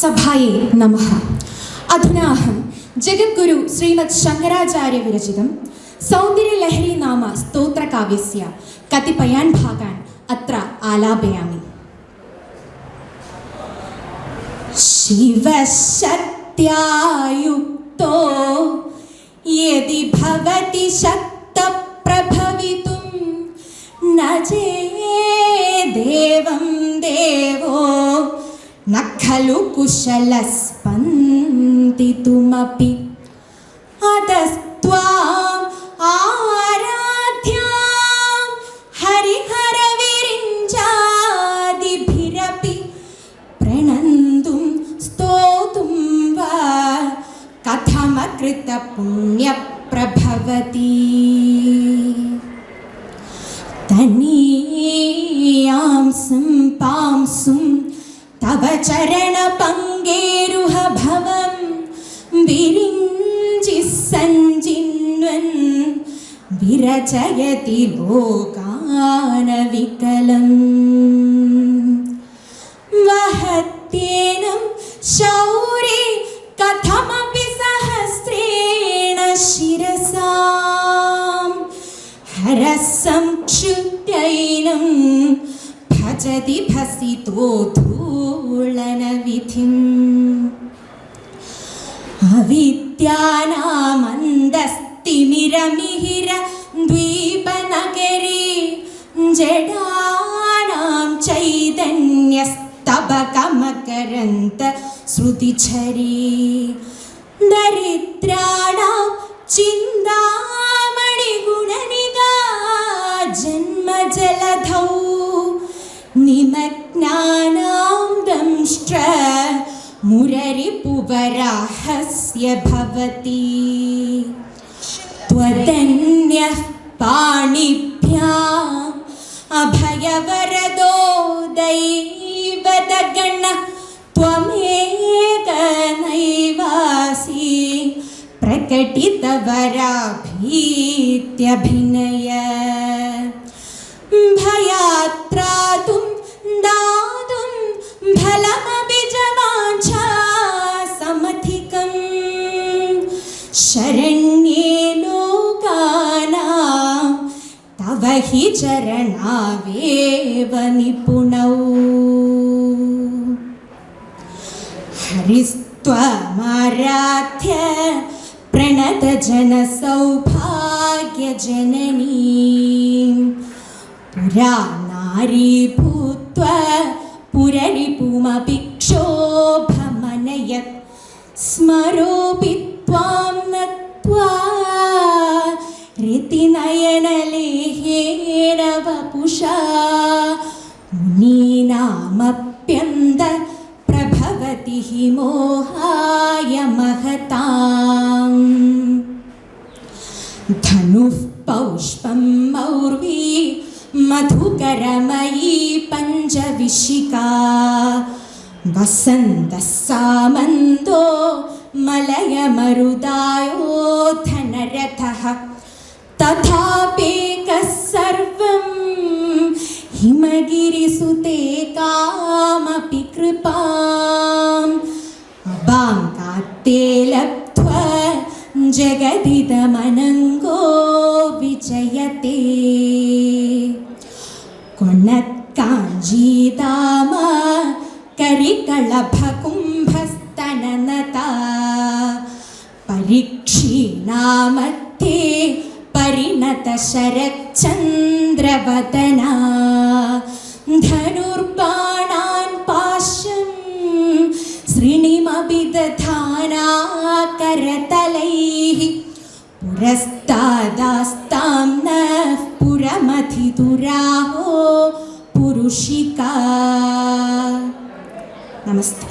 സഭായേ നമ. അധുനാഹം ജഗദ്ഗുരു ശ്രീമദ് ശങ്കരാചാര്യ വിരചിതം സൗന്ദര്യലഹരി നാമ സ്തോത്രകാവ്യസ്യ കതിപയാൻ ഭാഗാൻ അത്ര ആലാപയാമി. ശിവശക്തിയുക്തോ യതി ഭവതി ശക്തപ്രഭവിതും न खलु कुशलस्पन्दितुमपि अधस्त्वाम् आराध्या हरिहरविरिञ्जादिभिरपि प्रणन्तुं स्तोतुं वा कथमकृतपुण्यप्रभवती तनीयांसं पांसुम् തവ ചരണപങ്കേരുഹ ഭവം. വിരിഞ്ചി സഞ്ചിന്വൻ വിരചയതി ലോകാനവികലം. വഹത്യേനം ശൗരി കഥമപി സഹസ്രേണ ശിരസാം. ഹരസംക്ഷുപ്തൈനം भजति भसितो धूलनविधिम्। अविद्यानामन्दस्तिमिरमिहिर द्वीपनगरे जडानां चैतन्यस्तबकमकरन्त श्रुतिचरी। पुनश्च पाणीभ्या भवति त्वदन्यः पाणिभ्या अभयवरदो दैवदगण त्वमेव प्रकटितवराभीत्यभिनय। भयात्रातुं दा ಹಿ ಚರಣಾವೇವ ನಿಪುಣವು ಹರಿಸ್ತ್ವಮಾರಾಧ್ಯ ಪ್ರಣತ ಜನ ಸೌಭಾಗ್ಯ ಜನನೀ ಪುರಾ ನಾರೀ ಭೂತ್ವ ಪುರರಿಪುಮಪಿ ಕ್ಷೋಭಮನಯತ್ ಸ್ಮರೋಪಿ ತ್ವಾಂ ऋतिनयनलेहेन वपुषा मुनीनामप्यन्त प्रभवति हि मोहाय महताम् धनुः पौष्पं मौर्वी मधुकरमयी पञ्चविशिका वसन्तः सामन्तो मलयमरुदायो धनरथः तथापेकः सर्वं हिमगिरिसुते कामपि कृपां बाङ्कात्ते लब्ध्व जगदिदमनङ्गो विजयते कोणत्काञ्जीदाम करिकलभकुम्भस्तननता परीक्षीणामध्ये പരിണത ശരചന്ദ്രവദന ധനുർബാണാൻ പാശം ശ്രീണിമഭിദധാനാകരതലൈः പുരസ്താദാസ്താം നഃ പുരമധിതുരാഹോ പുരുഷിക. നമസ്തേ.